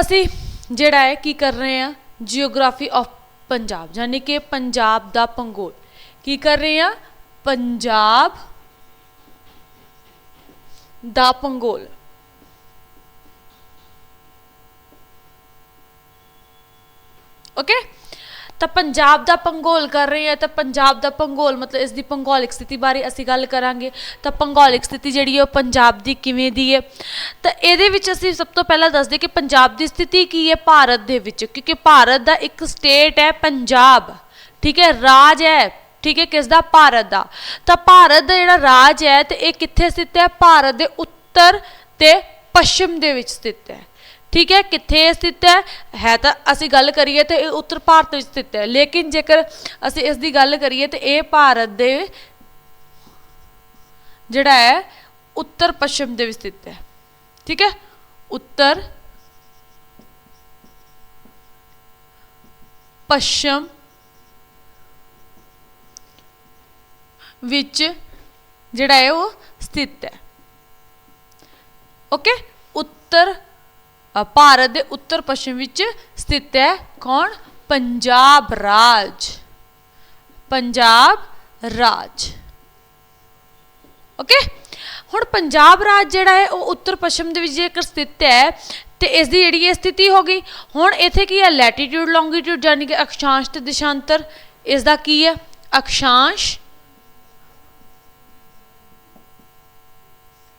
ਅਸੀਂ ਜਿਹੜਾ ਹੈ ਕੀ ਕਰ ਰਹੇ ਹਾਂ? ਜੀਓਗ੍ਰਾਫੀ ਆਫ ਪੰਜਾਬ ਯਾਨੀ ਕਿ ਪੰਜਾਬ ਦਾ ਭੂਗੋਲ। ਕੀ ਕਰ ਰਹੇ ਹਾਂ? ਪੰਜਾਬ ਦਾ ਭੂਗੋਲ। ਓਕੇ ਤਾਂ ਪੰਜਾਬ ਦਾ ਭੂਗੋਲ ਕਰ ਰਹੇ ਹਾਂ ਤਾਂ ਪੰਜਾਬ ਦਾ ਭੂਗੋਲ, ਮਤਲਬ ਇਸ ਦੀ ਭੂਗੋਲਿਕ ਸਥਿਤੀ ਬਾਰੇ ਅਸੀਂ ਗੱਲ ਕਰਾਂਗੇ। ਤਾਂ ਭੂਗੋਲਿਕ ਸਥਿਤੀ ਜਿਹੜੀ ਹੈ ਉਹ ਪੰਜਾਬ ਦੀ ਕਿਵੇਂ ਦੀ ਹੈ ਤਾਂ ਇਹਦੇ ਵਿੱਚ ਅਸੀਂ ਸਭ ਤੋਂ ਪਹਿਲਾਂ ਦੱਸਦੇ ਕਿ ਪੰਜਾਬ ਦੀ ਸਥਿਤੀ ਕੀ ਹੈ ਭਾਰਤ ਦੇ ਵਿੱਚ, ਕਿਉਂਕਿ ਭਾਰਤ ਦਾ ਇੱਕ ਸਟੇਟ ਹੈ ਪੰਜਾਬ। ਠੀਕ ਹੈ, ਰਾਜ ਹੈ। ਠੀਕ ਹੈ ਕਿਸ ਦਾ ਭਾਰਤ ਦਾ। ਤਾਂ ਭਾਰਤ ਦਾ ਜਿਹੜਾ ਰਾਜ ਹੈ ਤੇ ਇਹ ਕਿੱਥੇ ਸਥਿਤ ਹੈ? ਭਾਰਤ ਦੇ ਉੱਤਰ ਤੇ ਪੱਛਮ ਦੇ ਵਿੱਚ ਸਥਿਤ ਹੈ। ਠੀਕ ਹੈ, ਕਿੱਥੇ ਇਹ ਸਥਿਤ ਹੈ? ਹੈ ਤਾਂ ਅਸੀਂ ਗੱਲ ਕਰੀਏ ਤੇ ਇਹ ਉੱਤਰ ਭਾਰਤ ਵਿੱਚ ਸਥਿਤ ਹੈ। ਲੇਕਿਨ ਜੇਕਰ ਅਸੀਂ ਇਸ ਦੀ ਗੱਲ ਕਰੀਏ ਤੇ ਇਹ ਭਾਰਤ ਦੇ ਜਿਹੜਾ ਹੈ, ਉੱਤਰ ਪੱਛਮ ਦੇ ਵਿੱਚ ਸਥਿਤ ਹੈ। ਠੀਕ ਹੈ? ਉੱਤਰ ਪੱਛਮ ਵਿੱਚ ਜਿਹੜਾ ਹੈ ਉਹ ਸਥਿਤ ਹੈ। ਓਕੇ? ਉੱਤਰ ਭਾਰਤ ਦੇ ਉੱਤਰ ਪੱਛਮ ਵਿੱਚ ਸਥਿਤ ਹੈ। ਕੌਣ? ਪੰਜਾਬ ਰਾਜ। ਪੰਜਾਬ ਰਾਜ। ਓਕੇ? ਹੁਣ ਪੰਜਾਬ ਰਾਜ ਜਿਹੜਾ ਹੈ, ਉਹ ਉੱਤਰ ਪੱਛਮ ਦੇ ਵਿੱਚ ਜੇਕਰ ਸਥਿਤ ਹੈ, ਤੇ ਇਸ ਦੀ ਜਿਹੜੀ ਇਹ ਸਥਿਤੀ ਹੋ ਗਈ। ਹੁਣ ਇੱਥੇ ਕੀ ਹੈ? ਲੈਟੀਟਿਊਡ ਲੌਂਗੀਟਿਊਡ ਯਾਨੀ ਕਿ ਅਕਸ਼ਾਂਸ਼ ਤੇ ਦਿਸ਼ਾਂਤਰ। ਇਸ ਦਾ ਕੀ ਹੈ? ਅਕਸ਼ਾਂਸ਼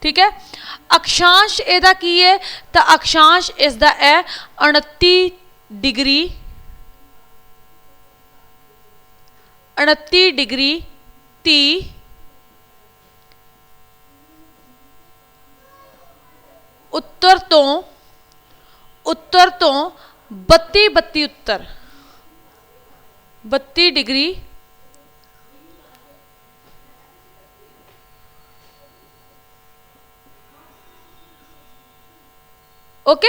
ਠੀਕ ਹੈ? ਅਕਸ਼ਾਂਸ਼ ਇਹਦਾ ਕੀ ਹੈ? ਤਾਂ ਅਕਸ਼ਾਂਸ਼ ਇਸ ਦਾ ਹੈ 29 ਡਿਗਰੀ। 29 ਡਿਗਰੀ 30 ਉੱਤਰ ਤੋਂ ਉੱਤਰ ਤੋਂ 32 32 ਉੱਤਰ। 32 ਡਿਗਰੀ ਓਕੇ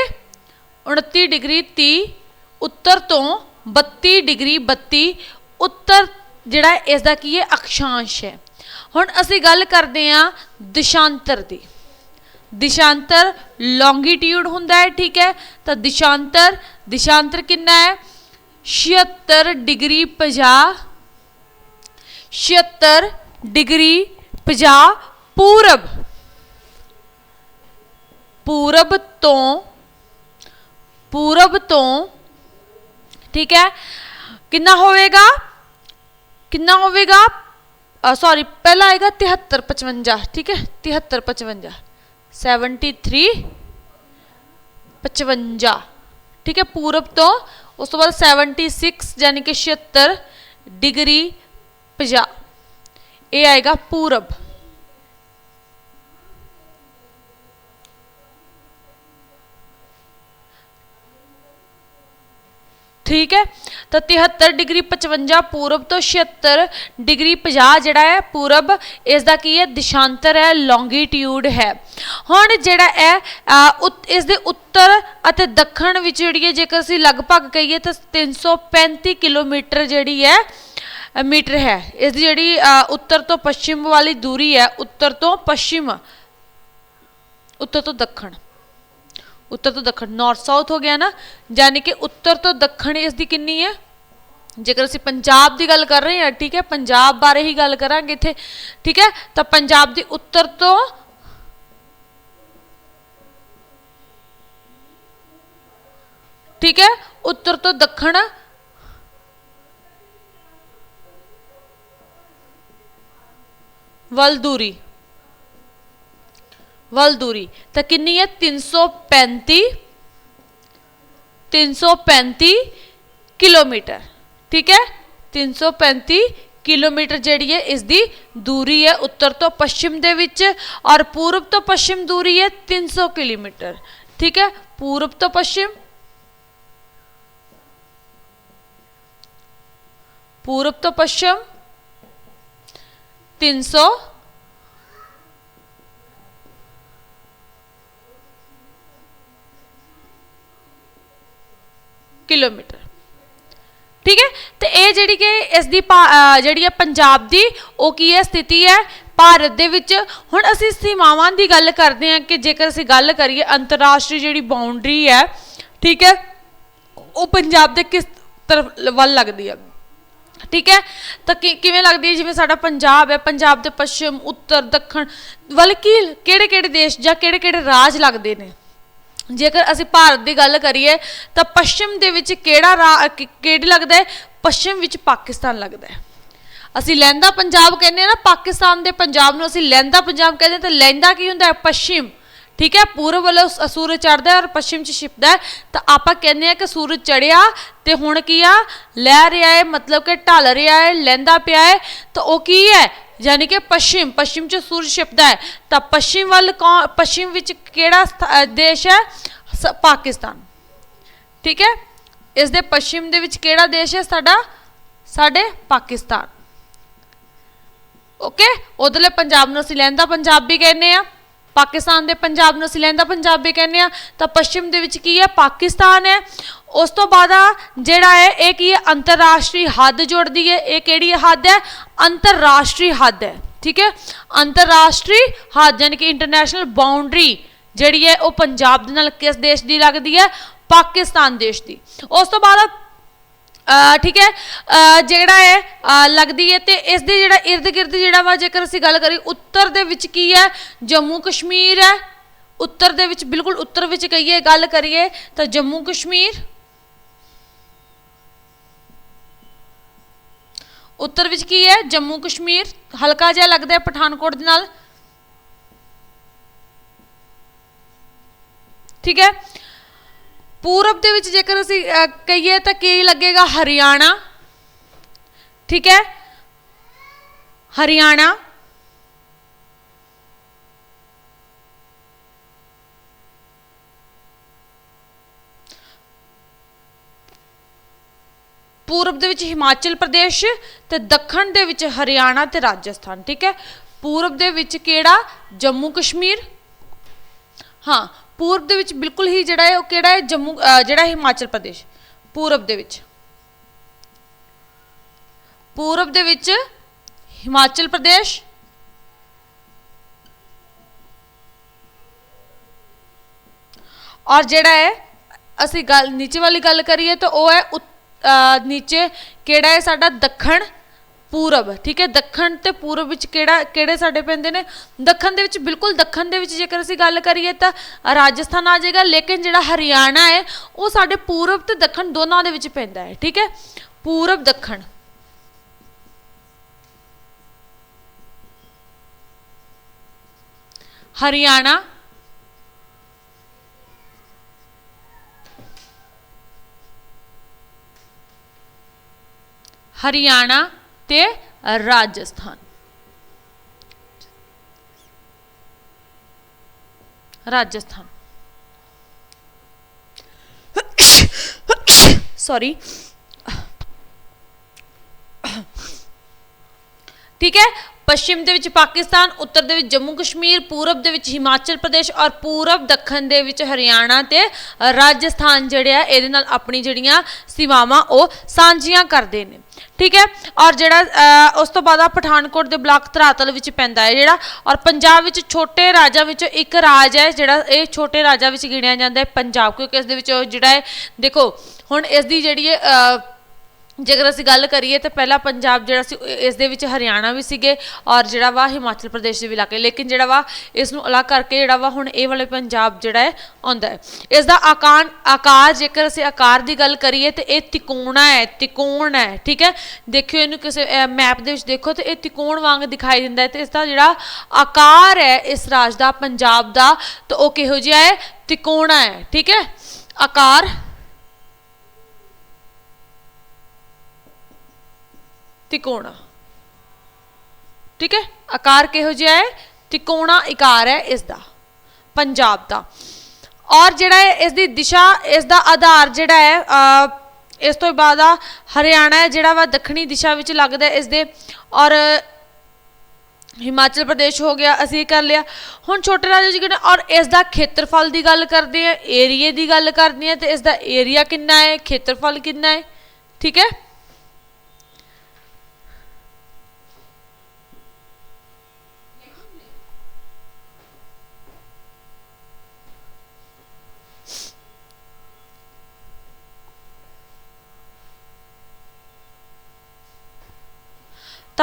29 ਡਿਗਰੀ 30 ਉੱਤਰ ਤੋਂ 32 ਡਿਗਰੀ 32 ਉੱਤਰ ਜਿਹੜਾ ਹੈ ਇਸ ਦਾ ਕੀ ਹੈ? ਅਕਸ਼ਾਂਸ਼ ਹੈ। ਹੁਣ ਅਸੀਂ ਗੱਲ ਕਰਦੇ ਹਾਂ ਦਿਸ਼ਾਂਤਰ ਦੀ। ਦਿਸ਼ਾਂਤਰ ਲੌਂਗੀਟਿਊਡ ਹੁੰਦਾ ਹੈ, ਠੀਕ ਹੈ? ਤਾਂ ਦਿਸ਼ਾਂਤਰ ਦਿਸ਼ਾਂਤਰ ਕਿੰਨਾ ਹੈ? 76 ਡਿਗਰੀ 50 76 ਡਿਗਰੀ 50 ਪੂਰਬ। ਪੂਰਬ ਤੋਂ ਪੂਰਬ ਤੋਂ ਠੀਕ ਹੈ ਕਿੰਨਾ ਹੋਵੇਗਾ ਕਿੰਨਾ ਹੋਵੇਗਾ ਸੌਰੀ ਪਹਿਲਾ ਆਏਗਾ 73 55 ਠੀਕ ਹੈ 73 55 73 55 ਠੀਕ ਹੈ ਪੂਰਬ ਤੋਂ ਉਸ ਤੋਂ ਬਾਅਦ 76 ਯਾਨੀ ਕਿ 76 ਡਿਗਰੀ 50 ਇਹ ਆਏਗਾ ਪੂਰਬ ਠੀਕ ਹੈ? ਤਾਂ 73 ਡਿਗਰੀ 55 ਪੂਰਬ ਤੋਂ 76 ਡਿਗਰੀ 50 ਜਿਹੜਾ ਹੈ ਪੂਰਬ ਇਸ ਦਾ ਕੀ ਹੈ? ਦਿਸ਼ਾਂਤਰ ਹੈ ਲੌਂਗੀਟਿਊਡ ਹੈ। ਹੁਣ ਜਿਹੜਾ ਹੈ ਉਤ- ਇਸ ਦੇ ਉੱਤਰ ਅਤੇ ਦੱਖਣ ਵਿੱਚ ਜਿਹੜੀ ਹੈ, ਜੇਕਰ ਅਸੀਂ ਲਗਭਗ ਕਹੀਏ ਤਾਂ 335 ਕਿਲੋਮੀਟਰ ਜਿਹੜੀ ਹੈ ਮੀਟਰ ਹੈ। ਇਸ ਦੀ ਜਿਹੜੀ ਉੱਤਰ ਤੋਂ ਪੱਛਮ ਵਾਲੀ ਦੂਰੀ ਹੈ, ਉੱਤਰ ਤੋਂ ਪੱਛਮ, ਉੱਤਰ ਤੋਂ ਦੱਖਣ। ਉੱਤਰ ਤੋਂ ਦੱਖਣ ਨਾਰਥ ਸਾਊਥ ਹੋ ਗਿਆ ਨਾ, ਯਾਨੀ ਕਿ ਉੱਤਰ ਤੋਂ ਦੱਖਣ ਇਸ ਦੀ ਕਿੰਨੀ ਹੈ? ਜੇਕਰ ਅਸੀਂ ਪੰਜਾਬ ਦੀ ਗੱਲ ਕਰ ਰਹੇ ਹਾਂ, ਠੀਕ ਹੈ, ਪੰਜਾਬ ਬਾਰੇ ਹੀ ਗੱਲ ਕਰਾਂਗੇ ਇੱਥੇ, ਠੀਕ ਹੈ, ਤਾਂ ਪੰਜਾਬ ਦੀ ਉੱਤਰ ਤੋਂ ਠੀਕ ਹੈ, ਉੱਤਰ ਤੋਂ ਦੱਖਣ ਵੱਲ ਦੂਰੀ। ਵੱਲ ਦੂਰੀ, ਤਾਂ ਕਿੰਨੀ ਹੈ? 335 335 ਕਿਲੋਮੀਟਰ। ਠੀਕ ਹੈ? 335 ਕਿਲੋਮੀਟਰ ਜਿਹੜੀ ਹੈ, ਇਸ ਦੀ ਦੂਰੀ ਹੈ ਉੱਤਰ ਤੋਂ ਪੱਛਮ ਦੇ ਵਿੱਚ ਔਰ ਪੂਰਬ ਤੋਂ ਪੱਛਮ ਦੂਰੀ ਹੈ 300 ਕਿਲੋਮੀਟਰ। ਠੀਕ ਹੈ? ਪੂਰਬ ਤੋਂ ਪੱਛਮ, ਪੂਰਬ ਤੋਂ ਪੱਛਮ 300 ਕਿਲੋਮੀਟਰ। ਠੀਕ ਹੈ? ਤੇ ਇਹ ਜਿਹੜੀ ਕਿ ਇਸ ਦੀ ਭਾ- ਜਿਹੜੀ ਹੈ ਪੰਜਾਬ ਦੀ, ਉਹ ਕੀ ਹੈ? ਸਥਿਤੀ ਹੈ ਭਾਰਤ ਦੇ ਵਿੱਚ। ਹੁਣ ਅਸੀਂ ਸੀਮਾਵਾਂ ਦੀ ਗੱਲ ਕਰਦੇ ਹਾਂ ਕਿ ਜੇਕਰ ਅਸੀਂ ਗੱਲ ਕਰੀਏ ਅੰਤਰਰਾਸ਼ਟਰੀ ਜਿਹੜੀ ਬਾਉਂਡਰੀ ਹੈ, ਠੀਕ ਹੈ, ਉਹ ਪੰਜਾਬ ਦੇ ਕਿਸ ਤਰਫ ਵੱਲ ਲੱਗਦੀ ਹੈ? ਠੀਕ ਹੈ? ਤਾਂ ਕਿ ਕਿਵੇਂ ਲੱਗਦੀ ਹੈ? ਜਿਵੇਂ ਸਾਡਾ ਪੰਜਾਬ ਹੈ, ਪੰਜਾਬ ਦੇ ਪੱਛਮ, ਉੱਤਰ, ਦੱਖਣ, ਵੱਲ ਕੀ ਕਿਹੜੇ ਕਿਹੜੇ ਦੇਸ਼ ਜਾਂ ਕਿਹੜੇ ਕਿਹੜੇ ਰਾਜ ਲੱਗਦੇ ਨੇ? ਜੇਕਰ ਅਸੀਂ ਭਾਰਤ ਦੀ ਗੱਲ ਕਰੀਏ, ਤਾਂ ਪੱਛਮ ਦੇ ਵਿੱਚ ਕਿਹੜਾ ਰਾ- ਕਿ- ਕਿਹੜੀ ਲੱਗਦਾ ਹੈ? ਪੱਛਮ ਵਿੱਚ ਪਾਕਿਸਤਾਨ ਲੱਗਦਾ ਹੈ। ਅਸੀਂ ਲਹਿੰਦਾ ਪੰਜਾਬ ਕਹਿੰਦੇ ਆ ਨਾ, ਪਾਕਿਸਤਾਨ ਦੇ ਪੰਜਾਬ ਨੂੰ ਅਸੀਂ ਲਹਿੰਦਾ ਪੰਜਾਬ ਕਹਿੰਦੇ ਹਾਂ, ਤਾਂ ਲਹਿੰਦਾ ਕੀ ਹੁੰਦਾ ਹੈ? ਪੱਛਮ, ਠੀਕ ਹੈ? ਪੂਰਬ ਵੱਲੋਂ ਸ- ਸੂਰਜ ਚੜ੍ਹਦਾ ਹੈ ਔਰ ਪੱਛਮ ਚ ਛਿਪਦਾ ਹੈ। ਤਾਂ ਆਪਾਂ ਕਹਿੰਦੇ ਆ ਕਿ ਸੂਰਜ ਚੜਿਆ ਤੇ ਹੁਣ ਕੀ ਆ? ਲਹਿ ਰਿਹਾ ਹੈ, ਮਤਲਬ ਕਿ ਢਲ ਰਿਹਾ ਹੈ, ਲਹਿੰਦਾ ਪਿਆ ਹੈ। ਤਾਂ ਉਹ ਕੀ ਹੈ? ਯਾਨੀ ਕਿ ਪੱਛਮ ਪੱਛਮ ਚ ਸੂਰਜ ਛਿਪਦਾ ਹੈ। ਤਾਂ ਪੱਛਮ ਵੱਲ ਕੌਣ, ਪੱਛਮ ਵਿੱਚ ਕਿਹੜਾ ਸਥ- ਦੇਸ਼ ਹੈ? ਪਾਕਿਸਤਾਨ। ਠੀਕ ਹੈ? ਇਸ ਦੇ ਪੱਛਮ ਦੇ ਵਿੱਚ ਕਿਹੜਾ ਦੇਸ਼ ਹੈ ਸਾਡਾ? ਸਾਡੇ ਪਾਕਿਸਤਾਨ। ਓਕੇ? ਉਧਰਲੇ ਪੰਜਾਬ ਨੂੰ ਅਸੀਂ ਲਹਿੰਦਾ ਪੰਜਾਬ ਵੀ ਕਹਿੰਦੇ ਆ ਪਾਕਿਸਤਾਨ ਦੇ ਪੰਜਾਬ ਨੂੰ ਅਸੀਂ ਲਹਿੰਦਾ ਪੰਜਾਬ ਵੀ ਕਹਿੰਦੇ ਆ ਤਾਂ ਪੱਛਮ ਦੇ ਵਿੱਚ ਕੀ ਹੈ? ਪਾਕਿਸਤਾਨ ਹੈ। ਉਸ ਤੋਂ ਬਾਅਦ ਆ ਜਿਹੜਾ ਹੈ, ਇਹ ਕੀ ਹੈ? ਅੰਤਰਰਾਸ਼ਟਰੀ ਹੱਦ ਜੋੜਦੀ ਹੈ। ਇਹ ਕਿਹੜੀ ਹੱਦ ਹੈ? ਅੰਤਰਰਾਸ਼ਟਰੀ ਹੱਦ ਹੈ। ਠੀਕ ਹੈ? ਅੰਤਰਰਾਸ਼ਟਰੀ ਹੱਦ ਯਾਨੀ ਕਿ ਇੰਟਰਨੈਸ਼ਨਲ ਬਾਉਂਡਰੀ ਜਿਹੜੀ ਹੈ, ਉਹ ਪੰਜਾਬ ਦੇ ਨਾਲ ਕਿਸ ਦੇਸ਼ ਦੀ ਲੱਗਦੀ ਹੈ? ਪਾਕਿਸਤਾਨ ਦੇਸ਼ ਦੀ। ਉਸ ਤੋਂ ਬਾਅਦ ਠੀਕ ਹੈ? ਜਿਹੜਾ ਹੈ ਲੱਗਦੀ ਹੈ ਤੇ ਇਸ ਦੇ ਜਿਹੜਾ ird ਗਿਰਦ ਜਿਹੜਾ ਵਾ, ਜੇਕਰ ਅਸੀਂ ਗੱਲ ਕਰੀ ਉੱਤਰ ਦੇ ਵਿੱਚ ਕੀ ਹੈ? ਜੰਮੂ ਕਸ਼ਮੀਰ ਹੈ। ਉੱਤਰ ਦੇ ਵਿੱਚ, ਬਿਲਕੁਲ ਉੱਤਰ ਵਿੱਚ ਕਹੀਏ, ਗੱਲ ਕਰੀਏ ਤਾਂ ਜੰਮੂ ਕਸ਼ਮੀਰ ਉੱਤਰ ਵਿੱਚ ਕੀ ਹੈ? ਜੰਮੂ ਕਸ਼ਮੀਰ, ਹਲਕਾ ਜਿਹਾ ਲੱਗਦਾ ਹੈ ਪਠਾਨਕੋਟ ਦੇ ਨਾਲ। ਠੀਕ ਹੈ? ਪੂਰਬ ਦੇ ਵਿੱਚ ਜੇਕਰ ਅਸੀਂ ਕਹੀਏ ਤਾਂ ਕੀ ਲੱਗੇਗਾ? ਹਰਿਆਣਾ। ਠੀਕ ਹੈ? ਹਰਿਆਣਾ। ਪੂਰਬ ਦੇ ਵਿੱਚ ਹਿਮਾਚਲ ਪ੍ਰਦੇਸ਼ ਤੇ ਦੱਖਣ ਦੇ ਵਿੱਚ ਹਰਿਆਣਾ ਤੇ ਰਾਜਸਥਾਨ, ਠੀਕ ਹੈ? ਪੂਰਬ ਦੇ ਵਿੱਚ ਕਿਹੜਾ? ਜੰਮੂ ਕਸ਼ਮੀਰ। ਹਾਂ, ਪੂਰਬ ਦੇ ਵਿੱਚ ਬਿਲਕੁਲ ਹੀ ਜਿਹੜਾ ਹੈ ਉਹ ਕਿਹੜਾ ਹੈ? ਜੰਮੂ ਜਿਹੜਾ ਹਿਮਾਚਲ ਪ੍ਰਦੇਸ਼, ਪੂਰਬ ਦੇ ਵਿੱਚ। ਪੂਰਬ ਦੇ ਵਿੱਚ ਹਿਮਾਚਲ ਪ੍ਰਦੇਸ਼। ਔਰ ਜਿਹੜਾ ਹੈ, ਅਸੀਂ ਗੱਲ, ਨੀਚੇ ਵਾਲੀ ਗੱਲ ਕਰੀਏ ਤਾਂ ਉਹ ਹੈ ਨੀਚੇ ਕਿਹੜਾ ਹੈ ਸਾਡਾ ਦੱਖਣ ਪੂਰਬ, ਠੀਕ ਹੈ? ਦੱਖਣ ਤੇ ਪੂਰਬ ਵਿੱਚ ਕਿਹੜਾ, ਕਿਹੜੇ ਸਾਡੇ ਪੈਂਦੇ ਨੇ? ਦੱਖਣ ਦੇ ਵਿੱਚ, ਬਿਲਕੁਲ ਦੱਖਣ ਦੇ ਵਿੱਚ ਜੇਕਰ ਅਸੀਂ ਗੱਲ ਕਰੀਏ ਤਾਂ ਰਾਜਸਥਾਨ ਆ ਜਾਏਗਾ, ਲੇਕਿਨ ਜਿਹੜਾ ਹਰਿਆਣਾ ਹੈ, ਉਹ ਸਾਡੇ ਪੂਰਬ ਤੇ ਦੱਖਣ ਦੋਨਾਂ ਦੇ ਵਿੱਚ ਪੈਂਦਾ ਹੈ, ਠੀਕ ਹੈ? ਪੂਰਬ, ਦੱਖਣ। ਹਰਿਆਣਾ ਹਰਿਆਣਾ ਤੇ ਰਾਜਸਥਾਨ ਰਾਜਸਥਾਨ ਸੌਰੀ ਠੀਕ ਹੈ ਪੱਛਮ ਦੇ ਵਿੱਚ ਪਾਕਿਸਤਾਨ, ਉੱਤਰ ਦੇ ਵਿੱਚ ਜੰਮੂ ਕਸ਼ਮੀਰ, ਪੂਰਬ ਦੇ ਵਿੱਚ ਹਿਮਾਚਲ ਪ੍ਰਦੇਸ਼ ਔਰ ਪੂਰਬ ਦੱਖਣ ਦੇ ਵਿੱਚ ਹਰਿਆਣਾ ਤੇ ਰਾਜਸਥਾਨ ਜਿਹੜੇ ਆ, ਇਹਦੇ ਨਾਲ ਆਪਣੀ ਜਿਹੜੀਆਂ ਸੀਮਾਵਾਂ ਉਹ ਸਾਂਝੀਆਂ ਕਰਦੇ ਨੇ। ਠੀਕ ਹੈ? ਔਰ ਜਿਹੜਾ ਉਸ ਤੋਂ ਬਾਅਦ ਆ ਪਠਾਨਕੋਟ ਦੇ ਬਲਾਕ ਧਰਾਤਲ ਵਿੱਚ ਪੈਂਦਾ ਹੈ ਜਿਹੜਾ, ਔਰ ਪੰਜਾਬ ਵਿੱਚ ਛੋਟੇ ਰਾਜਾਂ ਵਿੱਚੋਂ ਇੱਕ ਰਾਜ ਹੈ ਜਿਹੜਾ ਇਹ ਛੋਟੇ ਰਾਜਾਂ ਵਿੱਚ ਗਿਣਿਆ ਜਾਂਦਾ ਹੈ ਪੰਜਾਬ, ਕਿਉਂਕਿ ਇਸ ਦੇ ਵਿੱਚ ਜਿਹੜਾ ਹੈ, ਦੇਖੋ, ਹੁਣ ਇਸ ਦੀ ਜਿਹੜੀ ਹੈ ਜੇਕਰ ਅਸੀਂ ਗੱਲ ਕਰੀਏ ਤਾਂ ਪਹਿਲਾਂ ਪੰਜਾਬ ਜਿਹੜਾ ਸੀ ਇਸ ਦੇ ਵਿੱਚ ਹਰਿਆਣਾ ਵੀ ਸੀਗੇ ਔਰ ਜਿਹੜਾ ਵਾ ਹਿਮਾਚਲ ਪ੍ਰਦੇਸ਼ ਦੇ ਵੀ ਇਲਾਕੇ। ਲੇਕਿਨ ਜਿਹੜਾ ਵਾ ਇਸ ਨੂੰ ਅਲੱਗ ਕਰਕੇ ਜਿਹੜਾ ਵਾ ਹੁਣ ਇਹ ਵਾਲੇ ਪੰਜਾਬ ਜਿਹੜਾ ਹੈ, ਆਉਂਦਾ ਹੈ। ਇਸ ਦਾ ਆਕਾਰ ਆਕਾਰ ਜੇਕਰ ਅਸੀਂ ਆਕਾਰ ਦੀ ਗੱਲ ਕਰੀਏ ਤੇ ਇਹ ਤਿਕੋਣਾ ਹੈ, ਤਿਕੋਣ ਹੈ, ਠੀਕ ਹੈ? ਦੇਖਿਓ ਇਹਨੂੰ ਕਿਸੇ ਮੈਪ ਦੇ ਵਿੱਚ ਦੇਖੋ ਤੇ ਇਹ ਤਿਕੋਣ ਵਾਂਗ ਦਿਖਾਈ ਦਿੰਦਾ ਹੈ ਤੇ ਇਸ ਦਾ ਜਿਹੜਾ ਆਕਾਰ ਹੈ, ਇਸ ਰਾਜ ਦਾ, ਪੰਜਾਬ ਦਾ, ਤਾਂ ਉਹ ਕਿਹੋ ਜਿਹਾ ਹੈ? ਤਿਕੋਣਾ ਹੈ, ਠੀਕ ਹੈ? ਆਕਾਰ ਤਿਕੋਣਾ। ਠੀਕ ਹੈ? ਆਕਾਰ ਕਿਹੋ ਜਿਹਾ ਹੈ? ਤਿਕੋਣਾ ਆਕਾਰ ਹੈ ਇਸ ਦਾ ਪੰਜਾਬ ਦਾ। ਔਰ ਜਿਹੜਾ ਹੈ ਇਸ ਦੀ ਦਿਸ਼ਾ ਇਸ ਦਾ ਆਧਾਰ ਜਿਹੜਾ ਹੈ ਇਸ ਤੋਂ ਬਾਅਦ ਆ ਹਰਿਆਣਾ ਜਿਹੜਾ ਵਾ ਦੱਖਣੀ ਦਿਸ਼ਾ ਵਿੱਚ ਲੱਗਦਾ ਹੈ ਇਸ ਦੇ ਔਰ ਹਿਮਾਚਲ ਪ੍ਰਦੇਸ਼ ਹੋ ਗਿਆ, ਅਸੀਂ ਇਹ ਕਰ ਲਿਆ। ਹੁਣ ਛੋਟੇ ਰਾਜੇ ਜੀ ਕਹਿੰਦੇ, ਔਰ ਇਸ ਦਾ ਖੇਤਰਫਲ ਦੀ ਗੱਲ ਕਰਦੇ ਆ, ਏਰੀਏ ਦੀ ਗੱਲ ਕਰਦੇ ਆ, ਤੇ ਇਸ ਦਾ ਏਰੀਆ ਕਿੰਨਾ ਹੈ? ਖੇਤਰਫਲ ਕਿੰਨਾ ਹੈ? ਠੀਕ ਹੈ?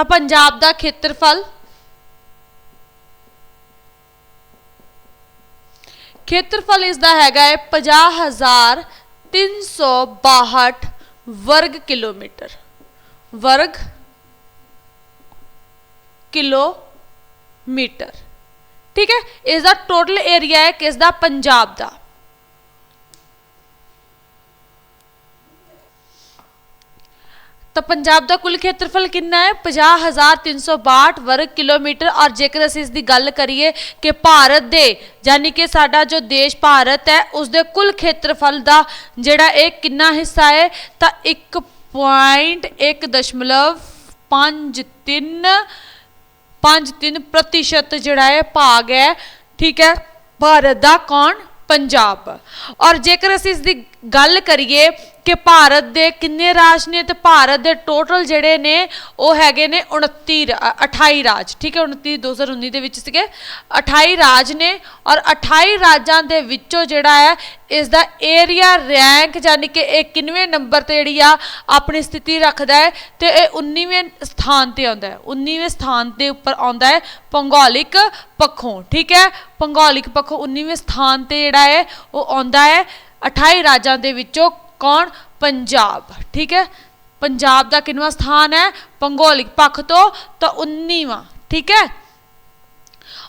ਤਾਂ ਪੰਜਾਬ ਦਾ ਖੇਤਰਫਲ? ਖੇਤਰਫਲ ਇਸ ਦਾ ਹੈਗਾ ਹੈ 50362 ਵਰਗ ਕਿਲੋਮੀਟਰ। ਵਰਗ ਕਿਲੋਮੀਟਰ। ਠੀਕ ਹੈ? ਇਸ ਦਾ ਟੋਟਲ ਏਰੀਆ ਹੈ ਕਿਸ ਦਾ ਪੰਜਾਬ ਦਾ। ਤਾਂ ਪੰਜਾਬ ਦਾ ਕੁੱਲ ਖੇਤਰਫਲ ਕਿੰਨਾ ਹੈ? 50362 ਵਰਗ ਕਿਲੋਮੀਟਰ। ਔਰ ਜੇਕਰ ਅਸੀਂ ਇਸ ਦੀ ਗੱਲ ਕਰੀਏ ਕਿ ਭਾਰਤ ਦੇ, ਯਾਨੀ ਕਿ ਸਾਡਾ ਜੋ ਦੇਸ਼ ਭਾਰਤ ਹੈ, ਉਸ ਦੇ ਕੁੱਲ ਖੇਤਰਫਲ ਦਾ ਜਿਹੜਾ ਇਹ ਕਿੰਨਾ ਹਿੱਸਾ ਹੈ, ਤਾਂ 1.1.53 53 ਪ੍ਰਤੀਸ਼ਤ ਜਿਹੜਾ ਹੈ ਭਾਗ ਹੈ, ਠੀਕ ਹੈ? ਭਾਰਤ ਦਾ ਕੌਣ? ਪੰਜਾਬ। ਔਰ ਜੇਕਰ ਅਸੀਂ ਇਸ ਦੀ ਗੱਲ ਕਰੀਏ ਕਿ ਭਾਰਤ ਦੇ ਕਿੰਨੇ ਰਾਜ ਨੇ ਤੇ ਭਾਰਤ ਦੇ ਟੋਟਲ ਜਿਹੜੇ ਨੇ ਉਹ ਹੈਗੇ ਨੇ 29 ਰਾ- ਅ, 28 ਰਾਜ ਠੀਕ ਹੈ? 29 2019 ਦੇ ਵਿੱਚ ਸੀਗੇ। 28 ਰਾਜ ਨੇ ਔਰ 28 ਰਾਜਾਂ ਦੇ ਵਿੱਚੋਂ ਜਿਹੜਾ ਹੈ ਇਸ ਦਾ ਏਰੀਆ ਰੈਂਕ ਯਾਨੀ ਕਿ ਇਹ ਕਿੰਨਵੇਂ ਨੰਬਰ ਤੇ ਜਿਹੜੀ ਆ ਆਪਣੀ ਸਥਿਤੀ ਰੱਖਦਾ ਹੈ ਤੇ ਇਹ 19ਵੇਂ ਸਥਾਨ ਤੇ ਆਉਂਦਾ ਹੈ। 19ਵੇਂ ਸਥਾਨ ਦੇ ਉੱਪਰ ਆਉਂਦਾ ਹੈ ਭੂਗੋਲਿਕ ਪੱਖੋਂ ਠੀਕ ਹੈ? ਭੂਗੋਲਿਕ ਪੱਖੋਂ 19ਵੇਂ ਸਥਾਨ ਤੇ ਜਿਹੜਾ ਹੈ ਉਹ ਆਉਂਦਾ ਹੈ। 28 ਰਾਜਾਂ ਦੇ ਵਿੱਚੋਂ ਕੌਣ? ਪੰਜਾਬ। ਠੀਕ ਹੈ? ਪੰਜਾਬ ਦਾ ਕਿੰਨਵਾਂ ਸਥਾਨ ਹੈ? ਭੂਗੋਲਿਕ ਪੱਖ ਤੋਂ ਤਾਂ 19ਵਾਂ ਠੀਕ ਹੈ?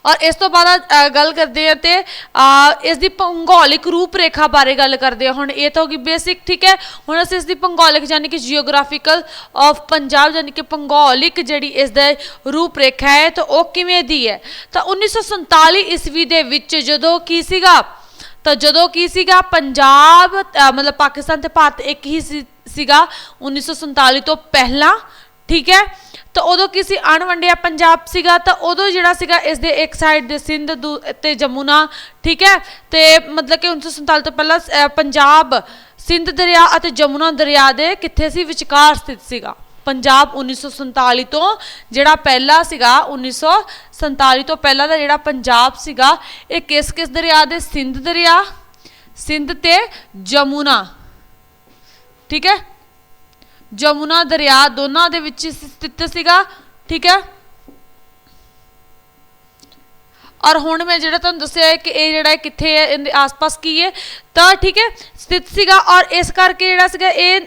ਔਰ ਇਸ ਤੋਂ ਬਾਅਦ ਗੱਲ ਕਰਦੇ ਹਾਂ ਤੇ ਅ, ਇਸ ਦੀ ਭੂਗੋਲਿਕ ਰੂਪ ਰੇਖਾ ਬਾਰੇ ਗੱਲ ਕਰਦੇ ਹਾਂ। ਹੁਣ ਇਹ ਤਾਂ ਹੋ ਗਈ ਬੇਸਿਕ ਠੀਕ ਹੈ? ਹੁਣ ਅਸੀਂ ਇਸ ਦੀ ਭੂਗੋਲਿਕ ਯਾਨੀ ਕਿ ਜੀਓਗ੍ਰਾਫੀਕਲ ਆਫ ਪੰਜਾਬ ਯਾਨੀ ਕਿ ਭੂਗੋਲਿਕ ਜਿਹੜੀ ਇਸ ਦਾ ਰੂਪ ਰੇਖਾ ਹੈ ਤਾਂ ਉਹ ਕਿਵੇਂ ਦੀ ਹੈ? ਤਾਂ 1947 ਈਸਵੀ ਦੇ ਵਿੱਚ ਜਦੋਂ ਕੀ ਸੀਗਾ? ਤਾਂ ਜਦੋਂ ਕੀ ਸੀਗਾ ਪੰਜਾਬ ਮਤਲਬ ਪਾਕਿਸਤਾਨ ਤੇ ਭਾਰਤ ਇੱਕ ਹੀ ਸੀ- ਸੀਗਾ 1947 ਤੋਂ ਪਹਿਲਾਂ ਠੀਕ ਹੈ? ਤਾਂ ਉਦੋਂ ਕੀ ਸੀ ਅਣਵੰਡਿਆ ਪੰਜਾਬ ਸੀਗਾ ਤਾਂ ਉਦੋਂ ਜਿਹੜਾ ਸੀਗਾ ਇਸ ਦੇ ਇੱਕ ਸਾਈਡ ਦੇ ਸਿੰਧ ਦੂ- ਤੇ ਜਮੁਨਾ ਠੀਕ ਹੈ? ਤੇ ਮਤਲਬ ਕਿ 1947 ਤੋਂ ਪਹਿਲਾਂ ਅ, ਪੰਜਾਬ ਸਿੰਧ ਦਰਿਆ ਅਤੇ ਜਮੁਨਾ ਦਰਿਆ ਦੇ ਕਿੱਥੇ ਸੀ ਵਿਚਕਾਰ ਸਥਿਤ ਸੀਗਾ। ਪੰਜਾਬ 1947 ਤੋਂ, ਜਿਹੜਾ ਪਹਿਲਾ ਸੀਗਾ 1947 ਤੋਂ ਪਹਿਲਾਂ ਦਾ ਜਿਹੜਾ ਪੰਜਾਬ ਸੀਗਾ, ਇਹ ਕਿਸ ਕਿਸ ਦਰਿਆ ਦੇ? ਸਿੰਧ ਦਰਿਆ, ਸਿੰਧ ਤੇ ਜਮੁਨਾ। ਠੀਕ ਹੈ? ਜਮੁਨਾ ਦਰਿਆ ਦੋਨਾਂ ਦੇ ਵਿੱਚ ਸਥਿਤ ਸੀਗਾ। ਠੀਕ ਹੈ? ਔਰ ਹੁਣ ਮੈਂ ਜਿਹੜਾ ਤੁਹਾਨੂੰ ਦੱਸਿਆ ਹੈ ਕਿ ਇਹ ਜਿਹੜਾ ਕਿੱਥੇ ਹੈ, ਇਹਦੇ ਆਸ-ਪਾਸ ਕੀ ਹੈ, ਤਾਂ ਠੀਕ ਹੈ, ਸਥਿਤ ਸੀਗਾ ਔਰ ਇਸ ਕਰਕੇ ਜਿਹੜਾ ਸੀਗਾ, ਇਹ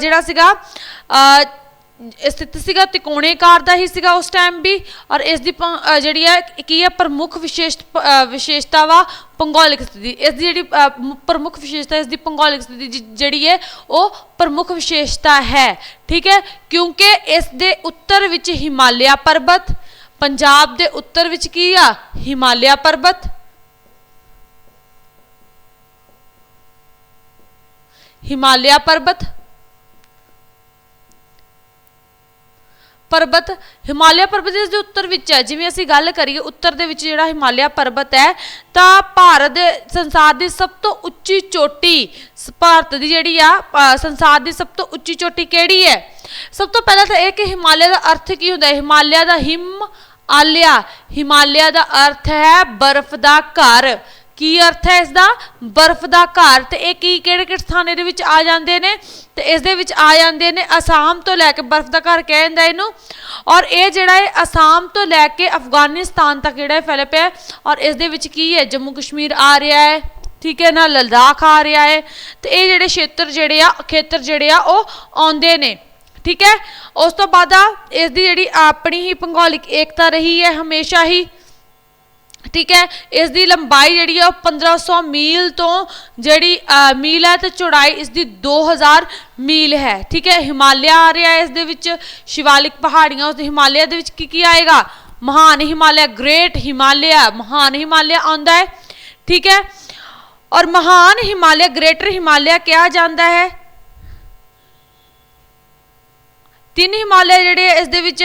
ਜਿਹੜਾ ਸੀਗਾ ਸਥਿਤ ਸੀਗਾ ਤਿਕੋਣੇ ਕਾਰ ਦਾ ਹੀ ਸੀਗਾ ਉਸ ਟਾਈਮ ਵੀ, ਔਰ ਇਸ ਦੀ ਪ- ਜਿਹੜੀ ਹੈ, ਕੀ ਹੈ, ਪ੍ਰਮੁੱਖ ਵਿਸ਼ੇਸ਼ ਵਿਸ਼ੇਸ਼ਤਾ ਵਾ ਭੂਗੋਲਿਕ ਸਥਿਤੀ। ਇਸ ਦੀ ਜਿਹੜੀ ਪ੍ਰਮੁੱਖ ਵਿਸ਼ੇਸ਼ਤਾ, ਇਸ ਦੀ ਭੂਗੋਲਿਕ ਸਥਿਤੀ ਜਿ- ਜਿਹੜੀ ਹੈ, ਉਹ ਪ੍ਰਮੁੱਖ ਵਿਸ਼ੇਸ਼ਤਾ ਹੈ। ਠੀਕ ਹੈ? ਕਿਉਂਕਿ ਇਸ ਦੇ ਉੱਤਰ ਵਿੱਚ ਹਿਮਾਲਿਆ ਪਰਬਤ, ਪੰਜਾਬ ਦੇ ਉੱਤਰ ਵਿੱਚ ਕੀ ਆ? ਹਿਮਾਲਿਆ ਪਰਬਤ। ਹਿਮਾਲਿਆ ਪਰਬਤ। ਪਰਬਤ ਹਿਮਾਲਿਆ ਪਰਬਤ ਇਸ ਦੇ ਉੱਤਰ ਵਿੱਚ ਹੈ। ਜਿਵੇਂ ਅਸੀਂ ਗੱਲ ਕਰੀਏ, ਉੱਤਰ ਦੇ ਵਿੱਚ ਜਿਹੜਾ ਹਿਮਾਲਿਆ ਪਰਬਤ ਹੈ, ਤਾਂ ਭਾਰਤ ਦੇ ਸੰਸਾਰ ਦੀ ਸਭ ਤੋਂ ਉੱਚੀ ਚੋਟੀ ਸ- ਭਾਰਤ ਦੀ ਜਿਹੜੀ ਆ ਸੰਸਾਰ ਦੀ ਸਭ ਤੋਂ ਉੱਚੀ ਚੋਟੀ ਕਿਹੜੀ ਹੈ? ਸਭ ਤੋਂ ਪਹਿਲਾਂ ਤਾਂ ਇਹ ਕਿ ਹਿਮਾਲਿਆ ਦਾ ਅਰਥ ਕੀ ਹੁੰਦਾ ਹੈ? ਹਿਮਾਲਿਆ ਦਾ ਹਿਮ ਆਲਿਆ, ਹਿਮਾਲਿਆ ਦਾ ਅਰਥ ਹੈ ਬਰਫ਼ ਦਾ ਘਰ। ਕੀ ਅਰਥ ਹੈ ਇਸ ਦਾ ਬਰਫ਼ ਦਾ ਘਰ। ਤੇ ਇਹ ਕੀ, ਕਿਹੜੇ ਕਿਹੜੇ ਸਥਾਨ ਇਹਦੇ ਵਿੱਚ ਆ ਜਾਂਦੇ ਨੇ? ਤੇ ਇਸ ਦੇ ਵਿੱਚ ਆ ਜਾਂਦੇ ਨੇ ਅਸਾਮ ਤੋਂ ਲੈ ਕੇ ਬਰਫ਼ ਦਾ ਘਰ ਕਹਿ ਜਾਂਦਾ ਇਹਨੂੰ। ਔਰ ਇਹ ਜਿਹੜਾ ਹੈ ਅਸਾਮ ਤੋਂ ਲੈ ਕੇ ਅਫਗਾਨਿਸਤਾਨ ਤੱਕ ਜਿਹੜਾ ਹੈ ਫੈਲਿਆ ਪਿਆ ਔਰ ਇਸ ਦੇ ਵਿੱਚ ਕੀ ਹੈ? ਜੰਮੂ ਕਸ਼ਮੀਰ ਆ ਰਿਹਾ ਹੈ, ਠੀਕ ਹੈ ਨਾ? ਲਦਾਖ ਆ ਰਿਹਾ ਹੈ। ਤੇ ਇਹ ਜਿਹੜੇ ਖੇਤਰ ਜਿਹੜੇ ਆ, ਖੇਤਰ ਜਿਹੜੇ ਆ, ਉਹ ਆਉਂਦੇ ਨੇ, ਠੀਕ ਹੈ? ਉਸ ਤੋਂ ਬਾਅਦ ਆ ਇਸ ਦੀ ਜਿਹੜੀ ਆਪਣੀ ਹੀ ਭੂਗੋਲਿਕ ਏਕਤਾ ਰਹੀ ਹੈ, ਹਮੇਸ਼ਾ ਹੀ। ਠੀਕ ਹੈ? ਇਸ ਦੀ ਲੰਬਾਈ ਜਿਹੜੀ ਆ ਉਹ 1500 ਮੀਲ ਤੋਂ ਜਿਹੜੀ ਮੀਲ ਹੈ ਤੇ ਚੌੜਾਈ ਇਸ ਦੀ 2000 ਮੀਲ ਹੈ। ਠੀਕ ਹੈ? ਹਿਮਾਲਿਆ ਆ ਰਿਹਾ ਇਸ ਦੇ ਵਿੱਚ। ਸ਼ਿਵਾਲਿਕ ਪਹਾੜੀਆਂ, ਉਸ ਦੇ ਹਿਮਾਲਿਆ ਦੇ ਵਿੱਚ ਕੀ ਕੀ ਆਏਗਾ? ਮਹਾਨ ਹਿਮਾਲਿਆ, ਗ੍ਰੇਟ ਹਿਮਾਲਿਆ, ਮਹਾਨ ਹਿਮਾਲਿਆ ਆਉਂਦਾ ਹੈ। ਠੀਕ ਹੈ? ਔਰ ਮਹਾਨ ਹਿਮਾਲਿਆ, ਗ੍ਰੇਟਰ ਹਿਮਾਲਿਆ ਕਿਹਾ ਜਾਂਦਾ ਹੈ? ਤਿੰਨ ਹਿਮਾਲਿਆ ਜਿਹੜੇ ਇਸ ਦੇ ਵਿੱਚ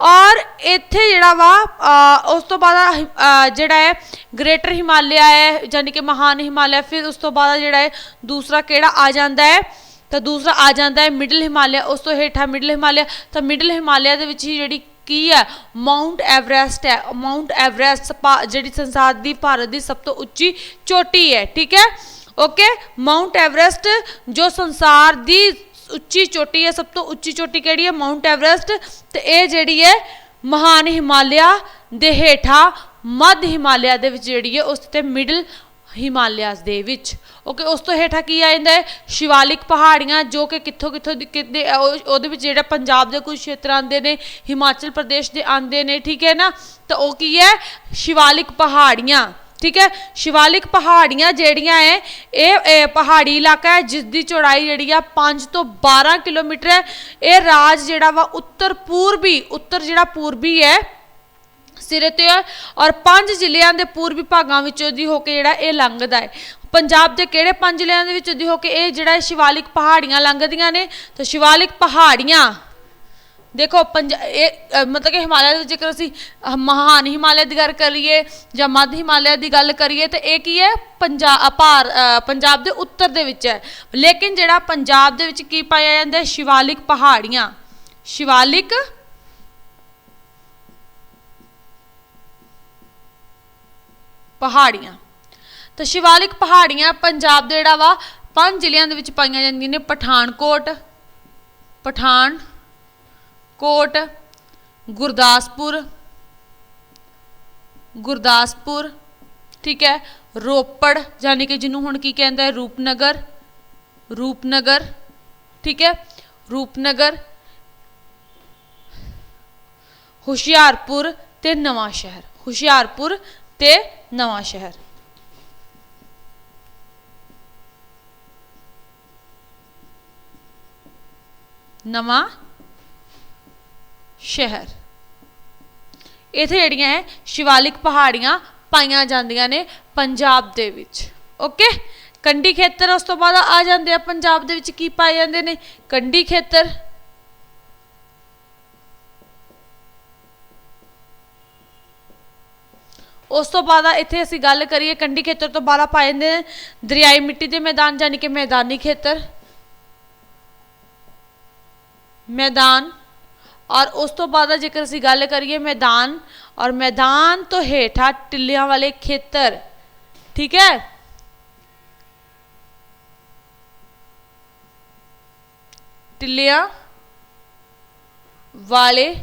ਔਰ ਇੱਥੇ ਜਿਹੜਾ ਵਾ ਉਸ ਤੋਂ ਬਾਅਦ ਆ ਜਿਹੜਾ ਹੈ ਗ੍ਰੇਟਰ ਹਿਮਾਲਿਆ ਹੈ ਯਾਨੀ ਕਿ ਮਹਾਨ ਹਿਮਾਲਿਆ ਫਿਰ ਉਸ ਤੋਂ ਬਾਅਦ ਜਿਹੜਾ ਹੈ, ਦੂਸਰਾ ਕਿਹੜਾ ਆ ਜਾਂਦਾ ਹੈ? ਤਾਂ ਦੂਸਰਾ ਆ ਜਾਂਦਾ ਹੈ ਮਿਡਲ ਹਿਮਾਲਿਆ ਉਸ ਤੋਂ ਹੇਠਾਂ ਮਿਡਲ ਹਿਮਾਲਿਆ ਤਾਂ ਮਿਡਲ ਹਿਮਾਲਿਆ ਦੇ ਵਿੱਚ ਹੀ ਜਿਹੜੀ ਕੀ ਹੈ ਮਾਉਂਟ ਐਵਰੈਸਟ ਹੈ। ਮਾਉਂਟ ਐਵਰੈਸਟ ਭਾ- ਜਿਹੜੀ ਸੰਸਾਰ ਦੀ, ਭਾਰਤ ਦੀ ਸਭ ਤੋਂ ਉੱਚੀ ਚੋਟੀ ਹੈ, ਠੀਕ ਹੈ? ਓਕੇ ਮਾਉਂਟ ਐਵਰੈਸਟ ਜੋ ਸੰਸਾਰ ਦੀ ਉੱਚੀ ਚੋਟੀ ਹੈ, ਸਭ ਤੋਂ ਉੱਚੀ ਚੋਟੀ ਕਿਹੜੀ ਹੈ? ਮਾਊਂਟ ਐਵਰੈਸਟ ਤੇ ਇਹ ਜਿਹੜੀ ਹੈ, ਮਹਾਨ ਹਿਮਾਲਿਆ ਦੇ ਹੇਠਾਂ, ਮੱਧ ਹਿਮਾਲਿਆ ਦੇ ਵਿੱਚ ਜਿਹੜੀ ਹੈ, ਉਸ ਤੇ ਮਿਡਲ ਹਿਮਾਲਿਆਸ ਦੇ ਵਿੱਚ। ਓਕੇ ਉਸ ਤੋਂ ਹੇਠਾਂ ਕੀ ਆ ਜਾਂਦਾ ਹੈ? ਸ਼ਿਵਾਲਿਕ ਪਹਾੜੀਆਂ, ਜੋ ਕਿ ਕਿੱਥੋਂ ਕਿੱਥੋਂ ਦੀ ਕਿਤੇ ਉਹਦੇ ਵਿੱਚ ਜਿਹੜਾ ਪੰਜਾਬ ਦੇ ਕੁਝ ਖੇਤਰ ਆਉਂਦੇ ਨੇ, ਹਿਮਾਚਲ ਪ੍ਰਦੇਸ਼ ਦੇ ਆਉਂਦੇ ਨੇ, ਠੀਕ ਹੈ ਨਾ? ਤਾਂ ਉਹ ਕੀ ਹੈ? ਸ਼ਿਵਾਲਿਕ ਪਹਾੜੀਆਂ। ਠੀਕ ਹੈ? ਸ਼ਿਵਾਲਿਕ ਪਹਾੜੀਆਂ ਜਿਹੜੀਆਂ ਹੈ ਇਹ ਪਹਾੜੀ ਇਲਾਕਾ ਹੈ ਜਿਸ ਦੀ ਚੌੜਾਈ ਜਿਹੜੀ ਆ 5 ਤੋਂ 12 ਕਿਲੋਮੀਟਰ ਹੈ। ਇਹ ਰਾਜ ਜਿਹੜਾ ਵਾ ਉੱਤਰ ਪੂਰਬੀ, ਉੱਤਰ ਜਿਹੜਾ ਪੂਰਬੀ ਹੈ ਸਿਰੇ ਤੇ ਔਰ ਪੰਜ ਜ਼ਿਲ੍ਹਿਆਂ ਦੇ ਪੂਰਬੀ ਭਾਗਾਂ ਵਿੱਚੋਂ ਦੀ ਹੋ ਕੇ ਜਿਹੜਾ ਇਹ ਲੰਘਦਾ ਹੈ। ਪੰਜਾਬ ਦੇ ਕਿਹੜੇ ਪੰਜ ਜ਼ਿਲ੍ਹਿਆਂ ਦੇ ਵਿੱਚੋਂ ਦੀ ਹੋ ਕੇ ਇਹ ਜਿਹੜਾ ਸ਼ਿਵਾਲਿਕ ਪਹਾੜੀਆਂ ਲੰਘਦੀਆਂ ਨੇ? ਤਾਂ ਸ਼ਿਵਾਲਿਕ ਪਹਾੜੀਆਂ ਦੇਖੋ ਪੰਜ ਇਹ ਅ, ਮਤਲਬ ਕਿ ਹਿਮਾਲਿਆ ਦੇ ਜੇਕਰ ਅਸੀਂ ਅ, ਮਹਾਨ ਹਿਮਾਲਿਆ ਦੀ ਗੱਲ ਕਰੀਏ ਜਾਂ ਮੱਧ ਹਿਮਾਲਿਆ ਦੀ ਗੱਲ ਕਰੀਏ ਤਾਂ ਇਹ ਕੀ ਹੈ? ਪੰਜਾਬ ਭਾਰ ਅ, ਪੰਜਾਬ ਦੇ ਉੱਤਰ ਦੇ ਵਿੱਚ ਹੈ। ਲੇਕਿਨ ਜਿਹੜਾ ਪੰਜਾਬ ਦੇ ਵਿੱਚ ਕੀ ਪਾਇਆ ਜਾਂਦਾ ਹੈ? ਸ਼ਿਵਾਲਿਕ ਪਹਾੜੀਆਂ। ਸ਼ਿਵਾਲਿਕ ਪਹਾੜੀਆਂ। ਤਾਂ ਸ਼ਿਵਾਲਿਕ ਪਹਾੜੀਆਂ ਪੰਜਾਬ ਦੇ ਜਿਹੜਾ ਵਾ ਪੰਜ ਜ਼ਿਲ੍ਹਿਆਂ ਦੇ ਵਿੱਚ ਪਾਈਆਂ ਜਾਂਦੀਆਂ ਨੇ ਪਠਾਨਕੋਟ ਪਠਾਨ ਕੋਟ ਗੁਰਦਾਸਪੁਰ ਗੁਰਦਾਸਪੁਰ ਠੀਕ ਹੈ ਰੋਪੜ ਯਾਨੀ ਕਿ ਜਿਹਨੂੰ ਹੁਣ ਕੀ ਕਹਿੰਦਾ ਹੈ ਰੂਪਨਗਰ ਰੂਪਨਗਰ ਠੀਕ ਹੈ ਰੂਪਨਗਰ ਹੁਸ਼ਿਆਰਪੁਰ ਤੇ ਨਵਾਂ ਸ਼ਹਿਰ ਹੁਸ਼ਿਆਰਪੁਰ ਤੇ ਨਵਾਂ ਸ਼ਹਿਰ ਨਵਾਂ ਸ਼ਹਿਰ। ਇਥੇ ਜਿਹੜੀਆਂ ਹੈ ਸ਼ਿਵਾਲਿਕ ਪਹਾੜੀਆਂ ਪਾਈਆਂ ਜਾਂਦੀਆਂ ਨੇ ਪੰਜਾਬ ਦੇ ਵਿੱਚ। ਓਕੇ? ਕੰਢੀ ਖੇਤਰ ਉਸ ਤੋਂ ਬਾਅਦ ਆ ਜਾਂਦੇ ਆ। ਪੰਜਾਬ ਦੇ ਵਿੱਚ ਕੀ ਪਾਏ ਜਾਂਦੇ ਨੇ? ਕੰਢੀ ਖੇਤਰ। ਉਸ ਤੋਂ ਬਾਅਦ ਇੱਥੇ ਅਸੀਂ ਗੱਲ ਕਰੀਏ ਕੰਢੀ ਖੇਤਰ ਤੋਂ ਬਾਅਦ ਪਾਏ ਜਾਂਦੇ ਨੇ ਦਰਿਆਈ ਮਿੱਟੀ ਦੇ ਮੈਦਾਨ, ਯਾਨੀ ਕਿ ਮੈਦਾਨੀ ਖੇਤਰ। ਮੈਦਾਨ। ਔਰ ਉਸ ਤੋਂ ਬਾਅਦ ਜੇਕਰ ਅਸੀਂ ਗੱਲ ਕਰੀਏ ਮੈਦਾਨ ਔਰ ਮੈਦਾਨ ਤੋਂ ਹੇਠਾਂ ਟਿੱਲਿਆਂ ਵਾਲੇ ਖੇਤਰ ਠੀਕ ਹੈ ਟਿੱਲਿਆਂ ਵਾਲੇ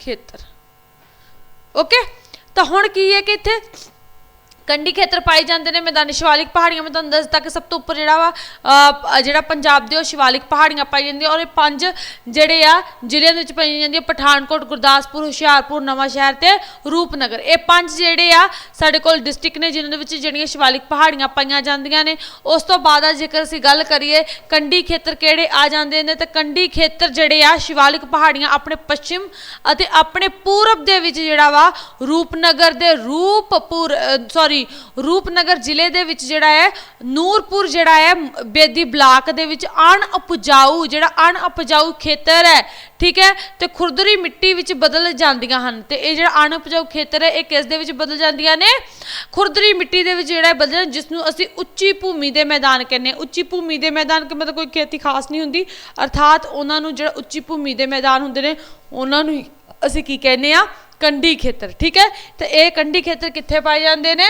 ਖੇਤਰ ਓਕੇ ਤਾਂ ਹੁਣ ਕੀ ਹੈ ਕਿ ਇੱਥੇ ਕੰਢੀ ਖੇਤਰ ਪਾਏ ਜਾਂਦੇ ਨੇ ਮੈਦਾਨੀ ਸ਼ਿਵਾਲਿਕ ਪਹਾੜੀਆਂ, ਮੈਂ ਤੁਹਾਨੂੰ ਦੱਸ ਦਿੱਤਾ ਕਿ ਸਭ ਤੋਂ ਉੱਪਰ ਜਿਹੜਾ ਵਾ ਜਿਹੜਾ ਪੰਜਾਬ ਦੇ ਉਹ ਸ਼ਿਵਾਲਿਕ ਪਹਾੜੀਆਂ ਪਾਈ ਜਾਂਦੀਆਂ ਔਰ ਇਹ ਪੰਜ ਜਿਹੜੇ ਆ ਜ਼ਿਲ੍ਹਿਆਂ ਦੇ ਵਿੱਚ ਪਾਈਆਂ ਜਾਂਦੀਆਂ, ਪਠਾਨਕੋਟ, ਗੁਰਦਾਸਪੁਰ, ਹੁਸ਼ਿਆਰਪੁਰ, ਨਵਾਂ ਸ਼ਹਿਰ ਤੇ ਰੂਪਨਗਰ। ਇਹ ਪੰਜ ਜਿਹੜੇ ਆ ਸਾਡੇ ਕੋਲ ਡਿਸਟ੍ਰਿਕਟ ਨੇ ਜਿਨ੍ਹਾਂ ਦੇ ਵਿੱਚ ਜਿਹੜੀਆਂ ਸ਼ਿਵਾਲਿਕ ਪਹਾੜੀਆਂ ਪਾਈਆਂ ਜਾਂਦੀਆਂ ਨੇ। ਉਸ ਤੋਂ ਬਾਅਦ ਆ ਜੇਕਰ ਅਸੀਂ ਗੱਲ ਕਰੀਏ ਕੰਢੀ ਖੇਤਰ ਕਿਹੜੇ ਆ ਜਾਂਦੇ ਨੇ, ਤਾਂ ਕੰਢੀ ਖੇਤਰ ਜਿਹੜੇ ਆ ਸ਼ਿਵਾਲਿਕ ਪਹਾੜੀਆਂ ਆਪਣੇ ਪੱਛਮ ਅਤੇ ਆਪਣੇ ਪੂਰਬ ਦੇ ਵਿੱਚ ਜਿਹੜਾ ਵਾ ਰੂਪਨਗਰ ਦੇ ਰੂਪਪੁਰ ਸੌਰੀ ਰੂਪਨਗਰ ਜ਼ਿਲ੍ਹੇ ਦੇ ਵਿੱਚ ਜਿਹੜਾ ਹੈ, ਨੂਰਪੁਰ ਜਿਹੜਾ ਹੈ, ਬੇਦੀ ਬਲਾਕ ਦੇ ਵਿੱਚ ਅਣ ਉਪਜਾਊ ਜਿਹੜਾ ਅਣ ਉਪਜਾਊ ਖੇਤਰ ਹੈ, ਠੀਕ ਹੈ? ਤੇ ਖੁਰਦਰੀ ਮਿੱਟੀ ਵਿੱਚ ਬਦਲ ਜਾਂਦੀਆਂ ਹਨ। ਤੇ ਇਹ ਜਿਹੜਾ ਅਣ ਉਪਜਾਊ ਖੇਤਰ ਹੈ, ਇਹ ਕਿਸ ਦੇ ਵਿੱਚ ਬਦਲ ਜਾਂਦੀਆਂ ਨੇ? ਖੁਰਦਰੀ ਮਿੱਟੀ ਦੇ ਵਿੱਚ ਜਿਹੜਾ ਹੈ ਬਦਲ ਜਿਸ ਨੂੰ ਅਸੀਂ ਉੱਚੀ ਭੂਮੀ ਦੇ ਮੈਦਾਨ ਕਹਿੰਦੇ ਉੱਚੀ ਭੂਮੀ ਦੇ ਮੈਦਾਨ ਕਿ, ਮਤਲਬ ਕੋਈ ਖੇਤੀ ਖਾਸ ਨਹੀਂ ਹੁੰਦੀ। ਅਰਥਾਤ ਉਹਨਾਂ ਨੂੰ ਜਿਹੜਾ ਉੱਚੀ ਭੂਮੀ ਦੇ ਮੈਦਾਨ ਹੁੰਦੇ ਨੇ, ਉਹਨਾਂ ਨੂੰ ਅਸੀਂ ਕੀ ਕਹਿੰਦੇ ਆ ਕੰਢੀ ਖੇਤਰ, ਠੀਕ ਹੈ? ਤੇ ਇਹ ਕੰਢੀ ਖੇਤਰ ਕਿੱਥੇ ਪਾਏ ਜਾਂਦੇ ਨੇ?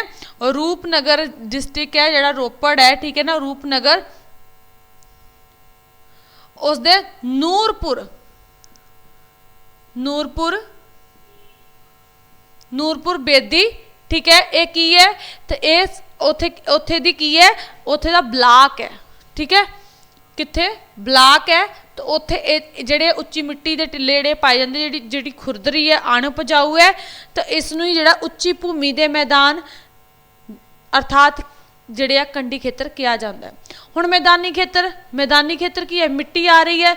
ਰੂਪਨਗਰ ਡਿਸਟ੍ਰਿਕਟ ਹੈ ਜਿਹੜਾ ਰੋਪੜ ਹੈ, ਠੀਕ ਹੈ ਨਾ? ਰੂਪਨਗਰ। ਉਸ ਦੇ ਨੂਰਪੁਰ ਨੂਰਪੁਰ ਨੂਰਪੁਰ ਬੇਦੀ, ਠੀਕ ਹੈ? ਇਹ ਕੀ ਹੈ? ਤੇ ਇਹ ਉਥੇ ਉਥੇ ਦੀ ਕੀ ਹੈ? ਉਥੇ ਦਾ ਬਲਾਕ ਹੈ, ਠੀਕ ਹੈ? ਕਿੱਥੇ? ਬਲਾਕ ਹੈ। ਤਾਂ ਉੱਥੇ ਇਹ ਜਿਹੜੇ ਉੱਚੀ ਮਿੱਟੀ ਦੇ ਟਿੱਲੇ ਜਿਹੜੇ ਪਾਏ ਜਾਂਦੇ ਜਿਹੜੀ ਜਿਹੜੀ ਖੁਰਦਰੀ ਹੈ ਅਣਉਪਜਾਊ ਹੈ ਤਾਂ ਇਸ ਨੂੰ ਹੀ ਜਿਹੜਾ ਉੱਚੀ ਭੂਮੀ ਦੇ ਮੈਦਾਨ ਅਰਥਾਤ ਜਿਹੜੇ ਆ ਕੰਢੀ ਖੇਤਰ ਕਿਹਾ ਜਾਂਦਾ ਹੈ। ਹੁਣ ਮੈਦਾਨੀ ਖੇਤਰ ਮੈਦਾਨੀ ਖੇਤਰ ਕੀ ਹੈ? ਮਿੱਟੀ ਆ ਰਹੀ ਹੈ।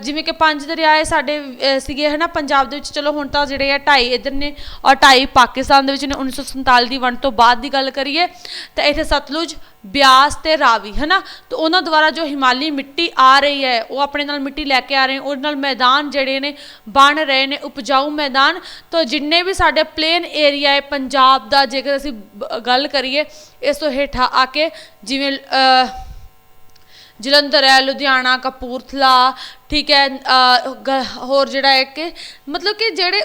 ਜਿਵੇਂ ਕਿ ਪੰਜ ਦਰਿਆਏ ਸਾਡੇ ਅ, ਸੀਗੇ ਹਨਾ? ਪੰਜਾਬ ਦੇ ਵਿੱਚ ਚਲੋ ਹੁਣ ਤਾਂ ਜਿਹੜੇ ਆ ਢਾਈ ਇਧਰ ਨੇ ਔਰ ਢਾਈ ਪਾਕਿਸਤਾਨ ਦੇ ਵਿੱਚ ਨੇ। 1947 ਦੀ ਵੰਡ ਤੋਂ ਬਾਅਦ ਦੀ ਗੱਲ ਕਰੀਏ ਤਾਂ ਇੱਥੇ ਸਤਲੁਜ ਬਿਆਸ ਤੇ ਰਾਵੀ, ਹਨਾ? ਤੇ ਉਹਨਾਂ ਦੁਆਰਾ ਜੋ ਹਿਮਾਲੀ ਮਿੱਟੀ ਆ ਰਹੀ ਹੈ, ਉਹ ਆਪਣੇ ਨਾਲ ਮਿੱਟੀ ਲੈ ਕੇ ਆ ਰਹੇ, ਉਹਦੇ ਨਾਲ ਮੈਦਾਨ ਜਿਹੜੇ ਨੇ, ਬਣ ਰਹੇ ਨੇ, ਉਪਜਾਊ ਮੈਦਾਨ। ਤਾਂ ਜਿੰਨੇ ਵੀ ਸਾਡੇ ਪਲੇਨ ਏਰੀਆ ਹੈ, ਪੰਜਾਬ ਦਾ, ਜੇਕਰ ਅਸੀਂ ਬ- ਗੱਲ ਕਰੀਏ, ਇਸ ਤੋਂ ਹੇਠਾਂ ਆ ਕੇ ਜਿਵੇਂ ਜਲੰਧਰ ਹੈ, ਲੁਧਿਆਣਾ, ਕਪੂਰਥਲਾ, ਠੀਕ ਹੈ ਗ- ਹੋਰ ਜਿਹੜਾ ਹੈ ਕਿ, ਮਤਲਬ ਕਿ ਜਿਹੜੇ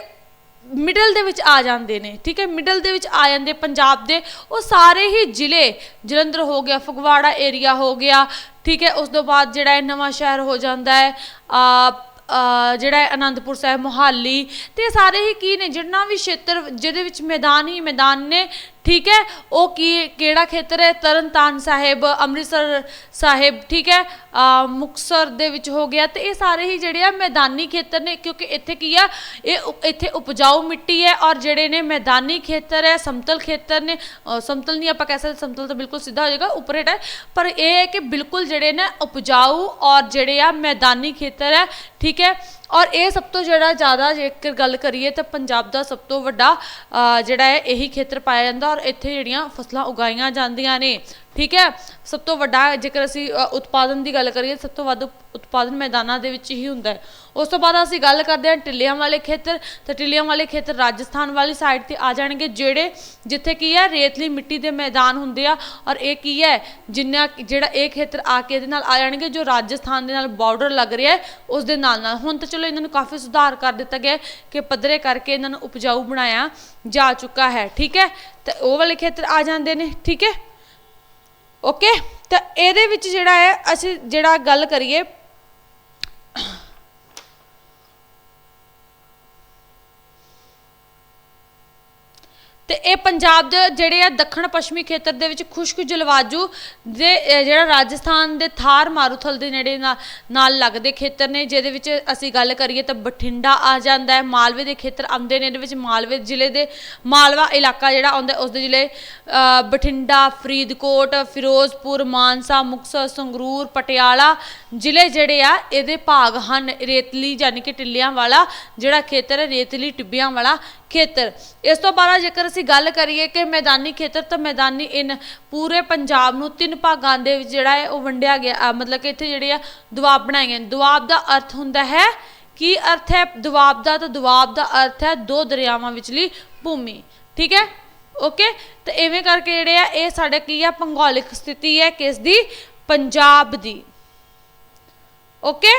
ਮਿਡਲ ਦੇ ਵਿੱਚ ਆ ਜਾਂਦੇ ਨੇ, ਠੀਕ ਹੈ? ਮਿਡਲ ਦੇ ਵਿੱਚ ਆ ਜਾਂਦੇ, ਪੰਜਾਬ ਦੇ, ਉਹ ਸਾਰੇ ਹੀ ਜ਼ਿਲ੍ਹੇ, ਜਲੰਧਰ ਹੋ ਗਿਆ, ਫਗਵਾੜਾ ਏਰੀਆ ਹੋ ਗਿਆ, ਠੀਕ ਹੈ? ਉਸ ਤੋਂ ਬਾਅਦ ਜਿਹੜਾ ਹੈ ਨਵਾਂ ਸ਼ਹਿਰ ਹੋ ਜਾਂਦਾ ਹੈ ਆ, ਜਿਹੜਾ ਹੈ ਅਨੰਦਪੁਰ ਸਾਹਿਬ, ਮੋਹਾਲੀ, ਤੇ ਇਹ ਸਾਰੇ ਹੀ ਕੀ ਨੇ? ਜਿੰਨਾ ਵੀ ਖੇਤਰ, ਜਿਹਦੇ ਵਿੱਚ ਮੈਦਾਨ ਹੀ ਮੈਦਾਨ ਨੇ ਠੀਕ ਹੈ? ਉਹ ਕੀ ਕਿਹੜਾ ਖੇਤਰ ਹੈ? ਤਰਨਤਾਰਨ ਸਾਹਿਬ ਅੰਮ੍ਰਿਤਸਰ ਸਾਹਿਬ ਠੀਕ ਹੈ? ਅ, ਮੁਕਤਸਰ ਦੇ ਵਿੱਚ ਹੋ ਗਿਆ। ਤੇ ਇਹ ਸਾਰੇ ਹੀ ਜਿਹੜੇ ਆ ਮੈਦਾਨੀ ਖੇਤਰ ਨੇ ਕਿਉਂਕਿ ਇੱਥੇ ਕੀ ਆ ਇਹ ਉ- ਇੱਥੇ ਉਪਜਾਊ ਮਿੱਟੀ ਹੈ ਔਰ ਜਿਹੜੇ ਨੇ ਮੈਦਾਨੀ ਖੇਤਰ ਹੈ ਸਮਤਲ ਖੇਤਰ ਨੇ ਸਮਤਲ ਨਹੀਂ ਆਪਾਂ ਕਹਿ ਸਕਦੇ ਸਮਤਲ ਤਾਂ ਬਿਲਕੁਲ ਸਿੱਧਾ ਹੋ ਜਾਏਗਾ ਉੱਪਰ ਹੇਠ ਹੈ। ਪਰ ਇਹ ਹੈ ਕਿ ਬਿਲਕੁਲ ਜਿਹੜੇ ਨੇ ਉਪਜਾਊ ਔਰ ਜਿਹੜੇ ਆ ਮੈਦਾਨੀ ਖੇਤਰ ਹੈ ਠੀਕ ਹੈ? ਔਰ ਇਹ ਸਭ ਤੋਂ ਜਿਹੜਾ ਜ਼ਿਆਦਾ ਜੇਕਰ ਗੱਲ ਕਰੀਏ ਤਾਂ ਪੰਜਾਬ ਦਾ ਸਭ ਤੋਂ ਵੱਡਾ ਜਿਹੜਾ ਹੈ, ਇਹੀ ਖੇਤਰ ਪਾਇਆ ਜਾਂਦਾ ਔਰ ਇੱਥੇ ਜਿਹੜੀਆਂ ਫਸਲਾਂ ਉਗਾਈਆਂ ਜਾਂਦੀਆਂ ਨੇ। ਠੀਕ ਹੈ? ਸਭ ਤੋਂ ਵੱਡਾ ਜੇਕਰ ਅਸੀਂ ਉਤਪਾਦਨ ਦੀ ਗੱਲ ਕਰੀਏ, ਸਭ ਤੋਂ ਵੱਧ ਉਤਪਾਦਨ ਮੈਦਾਨਾਂ ਦੇ ਵਿੱਚ ਹੀ ਹੁੰਦਾ ਹੈ। ਉਸ ਤੋਂ ਬਾਅਦ ਅਸੀਂ ਗੱਲ ਕਰਦੇ ਹਾਂ ਟਿੱਲਿਆਂ ਵਾਲੇ ਖੇਤਰ। ਤਾਂ ਟਿੱਲਿਆਂ ਵਾਲੇ ਖੇਤਰ ਰਾਜਸਥਾਨ ਵਾਲੀ ਸਾਈਡ ਤੇ ਆ ਜਾਣਗੇ, ਜਿਹੜੇ ਜਿੱਥੇ ਕੀ ਹੈ, ਰੇਤਲੀ ਮਿੱਟੀ ਦੇ ਮੈਦਾਨ ਹੁੰਦੇ ਆ। ਔਰ ਇਹ ਕੀ ਹੈ? ਜਿੰਨਾ ਜਿਹੜਾ ਇਹ ਖੇਤਰ ਆ ਕੇ ਇਹਦੇ ਨਾਲ ਆ ਜਾਣਗੇ, ਜੋ ਰਾਜਸਥਾਨ ਦੇ ਨਾਲ ਬਾਰਡਰ ਲੱਗ ਰਿਹਾ ਹੈ, ਉਸ ਦੇ ਨਾਲ ਨਾਲ। ਹੁਣ ਤਾਂ ਚਲੋ ਇਹਨਾਂ ਨੂੰ ਕਾਫੀ ਸੁਧਾਰ ਕਰ ਦਿੱਤਾ ਗਿਆ ਕਿ ਪੱਧਰੇ ਕਰਕੇ ਇਹਨਾਂ ਨੂੰ ਉਪਜਾਊ ਬਣਾਇਆ ਜਾ ਚੁੱਕਾ ਹੈ। ਠੀਕ ਹੈ? ਤੇ ਉਹ ਵਾਲੇ ਖੇਤਰ ਆ ਜਾਂਦੇ ਨੇ। ਠੀਕ ਹੈ? ਓਕੇ ਤਾਂ ਇਹਦੇ ਵਿੱਚ ਜਿਹੜਾ ਹੈ ਅਸੀਂ ਜਿਹੜਾ ਗੱਲ ਕਰੀਏ ਤੇ ਇਹ ਪੰਜਾਬ ਦੇ ਜਿਹੜੇ ਆ ਦੱਖਣ ਪੱਛਮੀ ਖੇਤਰ ਦੇ ਵਿੱਚ ਖੁਸ਼ਕ ਜਲਵਾਯੂ ਦੇ ਅਹ ਜਿਹੜਾ ਰਾਜਸਥਾਨ ਦੇ ਥਾਰ ਮਾਰੂਥਲ ਦੇ ਨੇੜੇ ਨਾਲ ਨਾਲ ਲੱਗਦੇ ਖੇਤਰ ਨੇ, ਜਿਹਦੇ ਵਿੱਚ ਅਸੀਂ ਗੱਲ ਕਰੀਏ ਤਾਂ ਬਠਿੰਡਾ ਆ ਜਾਂਦਾ ਹੈ, ਮਾਲਵੇ ਦੇ ਖੇਤਰ ਆਉਂਦੇ ਨੇ, ਇਹਦੇ ਵਿੱਚ ਮਾਲਵੇ ਜ਼ਿਲ੍ਹੇ ਦੇ ਮਾਲਵਾ ਇਲਾਕਾ ਜਿਹੜਾ ਆਉਂਦਾ ਉਸ ਦੇ ਜ਼ਿਲ੍ਹੇ ਅਹ ਬਠਿੰਡਾ, ਫਰੀਦਕੋਟ, ਫਿਰੋਜ਼ਪੁਰ, ਮਾਨਸਾ, ਮੁਕਤਸਰ, ਸੰਗਰੂਰ, ਪਟਿਆਲਾ ਜ਼ਿਲ੍ਹੇ ਜਿਹੜੇ ਆ, ਇਹਦੇ ਭਾਗ ਹਨ, ਰੇਤਲੀ ਯਾਨੀ ਕਿ ਟਿੱਲਿਆਂ ਵਾਲਾ, ਜਿਹੜਾ ਖੇਤਰ ਹੈ, ਰੇਤਲੀ ਟਿੱਬਿਆਂ ਵਾਲਾ ਖੇਤਰ। ਇਸ ਤੋਂ ਬਾਅਦ ਜੇਕਰ ਅਸੀਂ ਗੱਲ ਕਰੀਏ ਕਿ ਮੈਦਾਨੀ ਖੇਤਰ, ਤਾਂ ਮੈਦਾਨੀ ਇਨ ਪੂਰੇ ਪੰਜਾਬ ਨੂੰ ਤਿੰਨ ਭਾਗਾਂ ਦੇ ਵਿੱਚ ਜਿਹੜਾ ਹੈ, ਉਹ ਵੰਡਿਆ ਗਿਆ ਮਤਲਬ ਕਿ ਇੱਥੇ ਜਿਹੜੇ ਆ ਦੁਆਬ ਬਣਾਏ ਗਏ ਨੇ। ਦੁਆਬ ਦਾ ਅਰਥ ਹੁੰਦਾ ਹੈ, ਕੀ ਅਰਥ ਹੈ? ਦੁਆਬ ਦਾ, ਤਾਂ ਦੁਆਬ ਦਾ ਅਰਥ ਹੈ ਦੋ ਦਰਿਆਵਾਂ ਵਿਚਲੀ ਭੂਮੀ। ਠੀਕ ਹੈ? ਓਕੇ? ਤੇ ਐਵੇਂ ਕਰਕੇ ਜਿਹੜੇ ਆ, ਇਹ ਸਾਡੇ ਕੀ ਆ, ਭੂਗੋਲਿਕ ਸਥਿਤੀ ਹੈ ਕਿਸ ਦੀ ਪੰਜਾਬ ਦੀ। ਓਕੇ